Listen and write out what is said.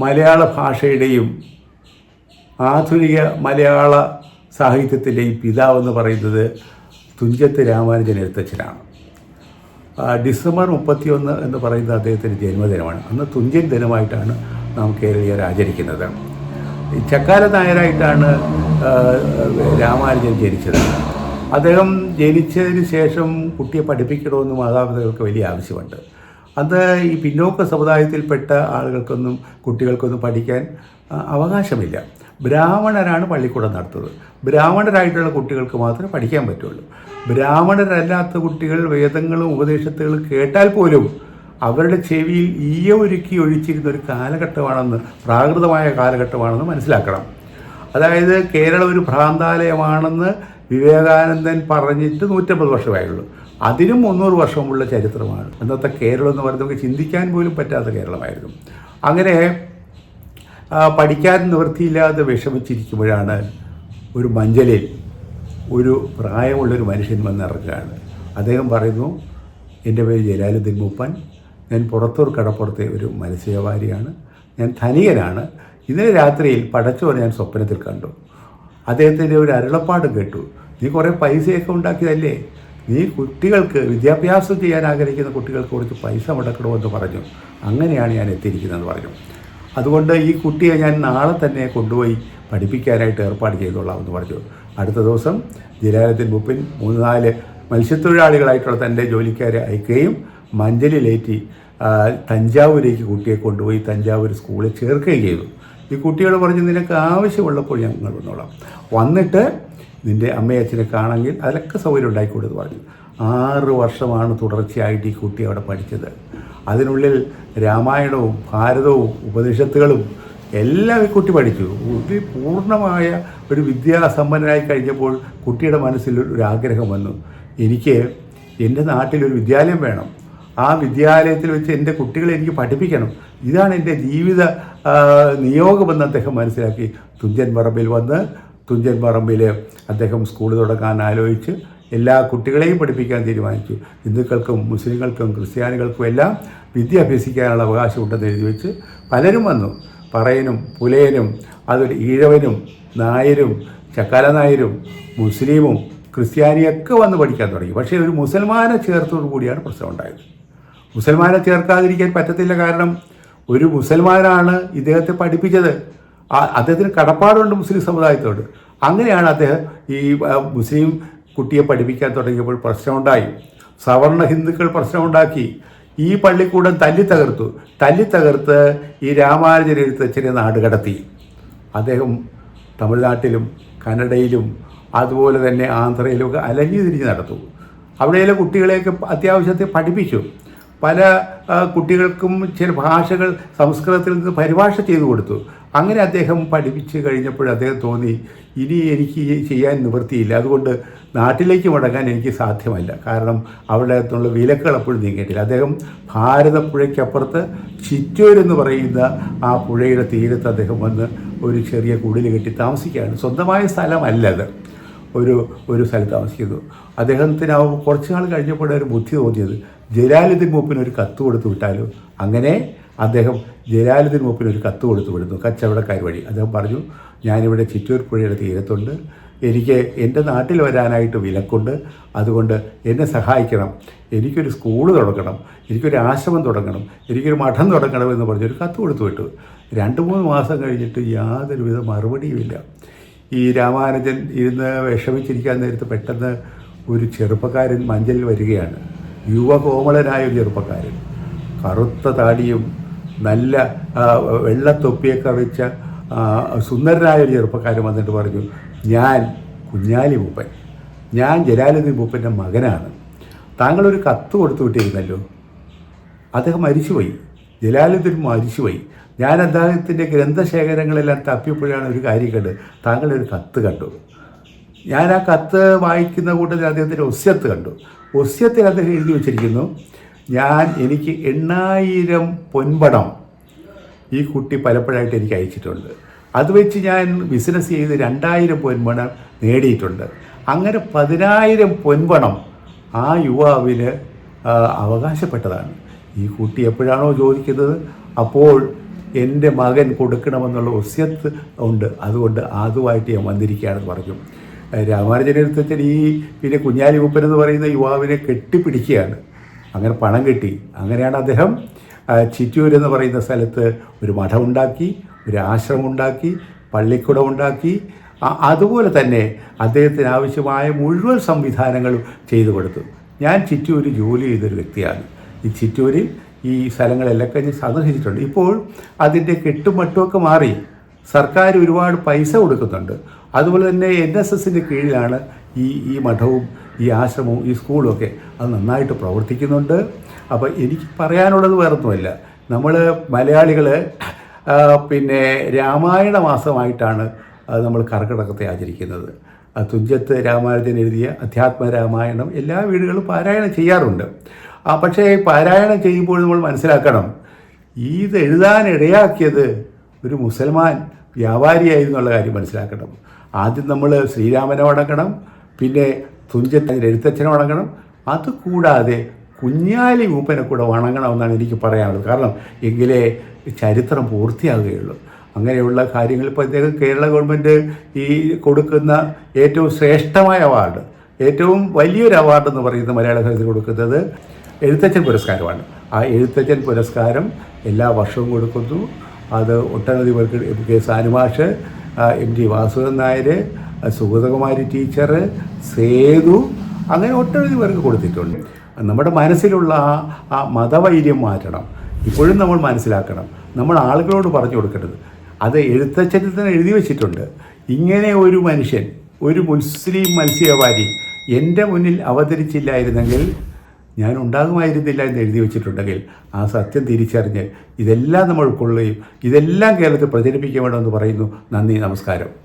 മലയാള ഭാഷയുടെയും ആധുനിക മലയാള സാഹിത്യത്തിന്റെയും പിതാവെന്ന് പറയുന്നത് തുഞ്ചത്ത് രാമാനുജൻ എഴുത്തച്ഛനാണ്. ഡിസംബർ മുപ്പത്തിയൊന്ന് എന്ന് പറയുന്നത് അദ്ദേഹത്തിന്റെ ജന്മദിനമാണ്. അന്ന് തുഞ്ചൻ ദിനമായിട്ടാണ് നാം കേരളീയർ ആചരിക്കുന്നത്. ചക്കാല നായരായിട്ടാണ് രാമാനുജൻ ജനിച്ചത്. അദ്ദേഹം ജനിച്ചതിന് ശേഷം കുട്ടിയെ പഠിപ്പിക്കണമെന്ന് മാതാപിതാക്കൾക്ക് വലിയ ആവശ്യമുണ്ട്. അന്ന് ഈ പിന്നോക്ക സമുദായത്തിൽപ്പെട്ട ആളുകൾക്കൊന്നും കുട്ടികൾക്കൊന്നും പഠിക്കാൻ അവകാശമില്ല. ബ്രാഹ്മണരാണ് പള്ളിക്കൂടം നടത്തുന്നത്. ബ്രാഹ്മണരായിട്ടുള്ള കുട്ടികൾക്ക് മാത്രമേ പഠിക്കാൻ പറ്റുള്ളൂ. ബ്രാഹ്മണരല്ലാത്ത കുട്ടികൾ വേദങ്ങളും ഉപദേശത്തുകളും കേട്ടാൽ പോലും അവരുടെ ചെവിയിൽ ഈയ ഒരുക്കി ഒഴിച്ചിരുന്ന ഒരു കാലഘട്ടമാണെന്ന് പ്രാകൃതമായ കാലഘട്ടമാണെന്ന് മനസ്സിലാക്കണം. അതായത് കേരളം ഒരു ഭ്രാന്താലയമാണെന്ന് വിവേകാനന്ദൻ പറഞ്ഞിട്ട് നൂറ്റമ്പത് വർഷമായുള്ളൂ. അതിനും മുന്നൂറ് വർഷമുള്ള ചരിത്രമാണ്. അന്നത്തെ കേരളം എന്ന് പറയുന്നത് നമുക്ക് ചിന്തിക്കാൻ പോലും പറ്റാത്ത കേരളമായിരുന്നു. അങ്ങനെ പഠിക്കാൻ നിവൃത്തിയില്ലാതെ വിഷമിച്ചിരിക്കുമ്പോഴാണ് ഒരു മഞ്ചലിൽ ഒരു പ്രായമുള്ളൊരു മനുഷ്യൻ വന്നിറങ്ങുകയാണ്. അദ്ദേഹം പറയുന്നു എന്റെ പേര് ജലാലുദ്ദീൻ മൂപ്പൻ. ഞാൻ പുറത്തൂർ കടപ്പുറത്തെ ഒരു മത്സ്യവ്യാപാരിയാണ്. ഞാൻ ധനികനാണ്. ഇന്നലെ രാത്രിയിൽ പടച്ചോനെ ഞാൻ സ്വപ്നത്തിൽ കണ്ടു. അദ്ദേഹത്തിന്റെ ഒരു അരുളപ്പാട് കേട്ടു. നീ കുറേ പൈസയൊക്കെ ഉണ്ടാക്കിയതല്ലേ? നീ കുട്ടികൾക്ക് വിദ്യാഭ്യാസം ചെയ്യാൻ ആഗ്രഹിക്കുന്ന കുട്ടികൾക്ക് കുറച്ച് പൈസ മുടക്കണമെന്ന് പറഞ്ഞു. അങ്ങനെയാണ് ഞാൻ എത്തിയിരിക്കുന്നതെന്ന് പറഞ്ഞു. അതുകൊണ്ട് ഈ കുട്ടിയെ ഞാൻ നാളെ തന്നെ കൊണ്ടുപോയി പഠിപ്പിക്കാനായിട്ട് ഏർപ്പാട് ചെയ്തോളാം എന്ന് പറഞ്ഞു. അടുത്ത ദിവസം ജലാലത്തിൻ മുപ്പിൻ മൂന്ന് നാല് മത്സ്യത്തൊഴിലാളികളായിട്ടുള്ള തന്റെ ജോലിക്കാരെ അയക്കുകയും മഞ്ചലിലേറ്റി തഞ്ചാവൂരേക്ക് കുട്ടിയെ കൊണ്ടുപോയി തഞ്ചാവൂർ സ്കൂളിൽ ചേർക്കുകയും ചെയ്തു. ഈ കുട്ടികൾ പറഞ്ഞു നിനക്ക് ആവശ്യമുള്ളപ്പോൾ ഞങ്ങൾ വന്നോളാം. വന്നിട്ട് നിന്റെ അമ്മയെ അച്ഛനെ കാണാമെങ്കിൽ അതിലൊക്കെ സൗകര്യം ഉണ്ടായിക്കൊടുത്ത് പറഞ്ഞു. ആറ് വർഷമാണ് തുടർച്ചയായിട്ട് ഈ കുട്ടി അവിടെ പഠിച്ചത്. അതിനുള്ളിൽ രാമായണവും ഭാരതവും ഉപനിഷത്തുകളും എല്ലാം ഈ കുട്ടി പഠിച്ചു. കുട്ടി പൂർണമായ ഒരു വിദ്യാസമ്പന്നനായി കഴിഞ്ഞപ്പോൾ കുട്ടിയുടെ മനസ്സിൽ ഒരു ആഗ്രഹം വന്നു. എനിക്ക് എന്റെ നാട്ടിലൊരു വിദ്യാലയം വേണം. ആ വിദ്യാലയത്തിൽ വെച്ച് എന്റെ കുട്ടികളെ എനിക്ക് പഠിപ്പിക്കണം. ഇതാണ് എന്റെ ജീവിത നിയോഗമെന്ന് അദ്ദേഹം മനസ്സിലാക്കി. തുഞ്ചൻ പറമ്പിൽ വന്ന് തുഞ്ചൻ പറമ്പിൽ അദ്ദേഹം സ്കൂൾ തുടങ്ങാൻ ആലോചിച്ച് എല്ലാ കുട്ടികളെയും പഠിപ്പിക്കാൻ തീരുമാനിച്ചു. ഹിന്ദുക്കൾക്കും മുസ്ലിങ്ങൾക്കും ക്രിസ്ത്യാനികൾക്കും എല്ലാം വിദ്യ അഭ്യസിക്കാനുള്ള അവകാശം ഉണ്ടെന്ന് എഴുതി വെച്ച് പലരും വന്നു. പറയനും പുലയനും അതൊരു ഈഴവനും നായരും ചക്കാല നായരും മുസ്ലിമും ക്രിസ്ത്യാനിയൊക്കെ വന്ന് പഠിക്കാൻ തുടങ്ങി. പക്ഷേ ഒരു മുസൽമാനെ ചേർത്തോടു കൂടിയാണ് പ്രശ്നം ഉണ്ടായത്. മുസൽമാനെ ചേർക്കാതിരിക്കാൻ പറ്റത്തില്ല കാരണം ഒരു മുസൽമാനാണ് ഇദ്ദേഹത്തെ പഠിപ്പിച്ചത്. അദ്ദേഹത്തിന് കടപ്പാടുണ്ട് മുസ്ലിം സമുദായത്തോട്. അങ്ങനെയാണ് അദ്ദേഹം ഈ മുസ്ലിം കുട്ടിയെ പഠിപ്പിക്കാൻ തുടങ്ങിയപ്പോൾ പ്രശ്നമുണ്ടായി. സവർണ ഹിന്ദുക്കൾ പ്രശ്നമുണ്ടാക്കി. ഈ പള്ളിക്കൂടം തല്ലി തകർത്തു തല്ലി തകർത്ത് ഈ രാമാനുജൻ എഴുത്തച്ഛനെ നാട് കടത്തി. അദ്ദേഹം തമിഴ്നാട്ടിലും കന്നഡയിലും അതുപോലെ തന്നെ ആന്ധ്രയിലും ഒക്കെ അലഞ്ഞു തിരിഞ്ഞ് നടത്തു അവിടെയുള്ള കുട്ടികളെയൊക്കെ അത്യാവശ്യത്തെ പഠിപ്പിച്ചു. പല കുട്ടികൾക്കും ചില ഭാഷകൾ സംസ്കൃതത്തിൽ നിന്ന് പരിഭാഷ ചെയ്തു കൊടുത്തു. അങ്ങനെ അദ്ദേഹം പഠിപ്പിച്ച് കഴിഞ്ഞപ്പോൾ അദ്ദേഹം തോന്നി ഇനി എനിക്ക് ചെയ്യാൻ നിവൃത്തിയില്ല. അതുകൊണ്ട് നാട്ടിലേക്ക് മടങ്ങാൻ എനിക്ക് സാധ്യമല്ല. കാരണം അവിടെ നിന്നുള്ള വിലക്കുകൾ അപ്പോഴും നീങ്ങിയിട്ടില്ല. അദ്ദേഹം ഭാരതപ്പുഴയ്ക്കപ്പുറത്ത് ചിറ്റൂർ എന്ന് പറയുന്ന ആ പുഴയുടെ തീരത്ത് അദ്ദേഹം വന്ന് ഒരു ചെറിയ കുടിൽ കെട്ടി താമസിക്കുകയാണ്. സ്വന്തമായ സ്ഥലമല്ല അത്. ഒരു ഒരു സ്ഥലത്ത് താമസിക്കുന്നു. അദ്ദേഹത്തിന് കുറച്ച് നാൾ കഴിഞ്ഞപ്പോഴാണ് ഒരു ബുദ്ധി തോന്നിയത്. ജലാലുദ്ദീൻ മൂപ്പിന് ഒരു കത്ത് കൊടുത്തു വിട്ടാലോ? അങ്ങനെ അദ്ദേഹം ജലാലുദ്ദീൻ മൂപ്പിന് ഒരു കത്ത് കൊടുത്തു വിടുന്നു. കച്ചവടക്കാർ വഴി. അദ്ദേഹം പറഞ്ഞു ഞാനിവിടെ ചിറ്റൂർ പുഴയുടെ തീരത്തുണ്ട്. എനിക്ക് എന്റെ നാട്ടിൽ വരാനായിട്ട് വിലക്കുണ്ട്. അതുകൊണ്ട് എന്നെ സഹായിക്കണം. എനിക്കൊരു സ്കൂൾ തുടങ്ങണം. എനിക്കൊരു ആശ്രമം തുടങ്ങണം. എനിക്കൊരു മഠം തുടങ്ങണം എന്ന് പറഞ്ഞൊരു കത്ത് കൊടുത്തു വിട്ടു. രണ്ട് മൂന്ന് മാസം കഴിഞ്ഞിട്ട് യാതൊരുവിധ മറുപടിയുമില്ല ഈ രാമാനുജൻ ഇരുന്ന് വിഷമിച്ചിരിക്കാൻ നേരത്ത് പെട്ടെന്ന് ഒരു ചെറുപ്പക്കാരൻ മഞ്ചലിൽ വരികയാണ്. യുവകോമളനായ ഒരു ചെറുപ്പക്കാരൻ. കറുത്ത താടിയും നല്ല വെള്ളത്തൊപ്പിയൊക്കെ വെച്ച സുന്ദരനായ ഒരു ചെറുപ്പക്കാരൻ വന്നിട്ട് പറഞ്ഞു ഞാൻ കുഞ്ഞാലി മൂപ്പൻ. ഞാൻ ജലാലുദ്ദീൻ മൂപ്പന്റെ മകനാണ്. താങ്കളൊരു കത്ത് കൊടുത്തു വിട്ടിരുന്നല്ലോ. അദ്ദേഹം മരിച്ചുപോയി. ജലാലുദ്ദീൻ മരിച്ചുപോയി. ഞാൻ അദ്ദേഹത്തിന്റെ ഗ്രന്ഥശേഖരങ്ങളെല്ലാം തപ്പിയപ്പോഴാണ് ഒരു കാര്യം കണ്ട് താങ്കളൊരു കത്ത് കണ്ടു. ഞാൻ ആ കത്ത് വായിക്കുന്ന കൂട്ടത്തിൽ അദ്ദേഹത്തിന്റെ ഒസ്യത്ത് കണ്ടു. ഒസ്യത്തിൽ അദ്ദേഹം എഴുതി വച്ചിരിക്കുന്നു ഞാൻ എനിക്ക് എണ്ണായിരം പൊൻപണം ഈ കുട്ടി പലപ്പോഴായിട്ട് എനിക്ക് അയച്ചിട്ടുണ്ട്. അത് വെച്ച് ഞാൻ ബിസിനസ് ചെയ്ത് രണ്ടായിരം പൊൻപണം നേടിയിട്ടുണ്ട്. അങ്ങനെ പതിനായിരം പൊൻപണം ആ യുവാവിന് അവകാശപ്പെട്ടതാണ്. ഈ കുട്ടി എപ്പോഴാണോ ചോദിക്കുന്നത് അപ്പോൾ എന്റെ മകൻ കൊടുക്കണമെന്നുള്ള ഒസ്യത്ത് ഉണ്ട്. അതുകൊണ്ട് അതുമായിട്ട് ഞാൻ വന്നിരിക്കുകയാണെന്ന് പറഞ്ഞു. രാമാനുജനെടുത്തച്ഛൻ ഈ പിന്നെ കുഞ്ഞാലി മൂപ്പൻ എന്ന് പറയുന്ന യുവാവിനെ കെട്ടിപ്പിടിക്കുകയാണ്. അങ്ങനെ പണം കിട്ടി. അങ്ങനെയാണ് അദ്ദേഹം ചിറ്റൂർ എന്ന് പറയുന്ന സ്ഥലത്ത് ഒരു മഠമുണ്ടാക്കി ഒരു ആശ്രമം ഉണ്ടാക്കി പള്ളിക്കുടം ഉണ്ടാക്കി. അതുപോലെ തന്നെ അദ്ദേഹത്തിന് ആവശ്യമായ മുഴുവൻ സംവിധാനങ്ങളും ചെയ്തു കൊടുത്തു. ഞാൻ ചിറ്റൂർ ജോലി ചെയ്തൊരു വ്യക്തിയാണ്. ഈ ചിറ്റൂരിൽ ഈ സ്ഥലങ്ങളെല്ലാം ഞാൻ സന്ദർശിച്ചിട്ടുണ്ട്. ഇപ്പോൾ അതിന്റെ കെട്ടുമട്ടുമൊക്കെ മാറി. സർക്കാർ ഒരുപാട് പൈസ കൊടുക്കുന്നുണ്ട്. അതുപോലെ തന്നെ എൻ എസ് എസിന്റെ കീഴിലാണ് ഈ ഈ മഠവും ഈ ആശ്രമവും ഈ സ്കൂളും ഒക്കെ അത് നന്നായിട്ട് പ്രവർത്തിക്കുന്നുണ്ട്. അപ്പോൾ എനിക്ക് പറയാനുള്ളത് വേറൊന്നുമല്ല. നമ്മൾ മലയാളികൾ പിന്നെ രാമായണ മാസമായിട്ടാണ് നമ്മൾ കർക്കിടകത്തെ ആചരിക്കുന്നത്. തുഞ്ചത്ത് രാമായണത്തിന് എഴുതിയ അധ്യാത്മ രാമായണം എല്ലാ വീടുകളും പാരായണം ചെയ്യാറുണ്ട്. ആ പക്ഷേ പാരായണം ചെയ്യുമ്പോൾ നമ്മൾ മനസ്സിലാക്കണം ഇത് എഴുതാൻ ഇടയാക്കിയത് ഒരു മുസൽമാൻ വ്യാപാരിയായിരുന്നുള്ള കാര്യം മനസ്സിലാക്കണം. ആദ്യം നമ്മൾ ശ്രീരാമനെ വണങ്ങണം പിന്നെ തുഞ്ചത്തിന് എഴുത്തച്ഛനെ വണങ്ങണം. അതുകൂടാതെ കുഞ്ഞാലി മൂപ്പനെ കൂടെ വണങ്ങണമെന്നാണ് എനിക്ക് പറയാനുള്ളത്. കാരണം എങ്കിലേ ചരിത്രം പൂർത്തിയാകുകയുള്ളൂ. അങ്ങനെയുള്ള കാര്യങ്ങൾ ഇപ്പോൾ അദ്ദേഹം കേരള ഗവൺമെന്റ് ഈ കൊടുക്കുന്ന ഏറ്റവും ശ്രേഷ്ഠമായ അവാർഡ് ഏറ്റവും വലിയൊരു അവാർഡ് എന്ന് പറയുന്നത് മലയാള സാഹിത്യത്തിൽ കൊടുക്കുന്നത് എഴുത്തച്ഛൻ പുരസ്കാരമാണ്. ആ എഴുത്തച്ഛൻ പുരസ്കാരം എല്ലാ വർഷവും കൊടുക്കുന്നു. അത് ഒട്ടനവധി പേർക്ക് K സാനുമാഷ് M G Vasudevan Nair Sugathakumari teacher Sethu അങ്ങനെ ഒട്ടനവധി പേർക്ക് കൊടുത്തിട്ടുണ്ട്. നമ്മുടെ മനസ്സിലുള്ള ആ ആ മതവൈര്യം മാറ്റണം. ഇപ്പോഴും നമ്മൾ മനസ്സിലാക്കണം. നമ്മൾ ആളുകളോട് പറഞ്ഞു കൊടുക്കേണ്ടത്. അത് എഴുത്തച്ഛനിൽ തന്നെ എഴുതി വെച്ചിട്ടുണ്ട്. ഇങ്ങനെ ഒരു മനുഷ്യൻ ഒരു മുസ്ലിം മത്സ്യവ്യാപാരി എന്റെ മുന്നിൽ അവതരിച്ചില്ലായിരുന്നെങ്കിൽ ഞാൻ ഉണ്ടാകുമായിരുന്നില്ല എന്ന് എഴുതി വെച്ചിട്ടുണ്ടെങ്കിൽ ആ സത്യം തിരിച്ചറിഞ്ഞ് ഇതെല്ലാം നമ്മൾ ഉൾക്കൊള്ളുകയും ഇതെല്ലാം കേരളത്തിൽ പ്രചരിപ്പിക്കാൻ വേണമെന്ന് പറയുന്നു. നന്ദി നമസ്കാരം.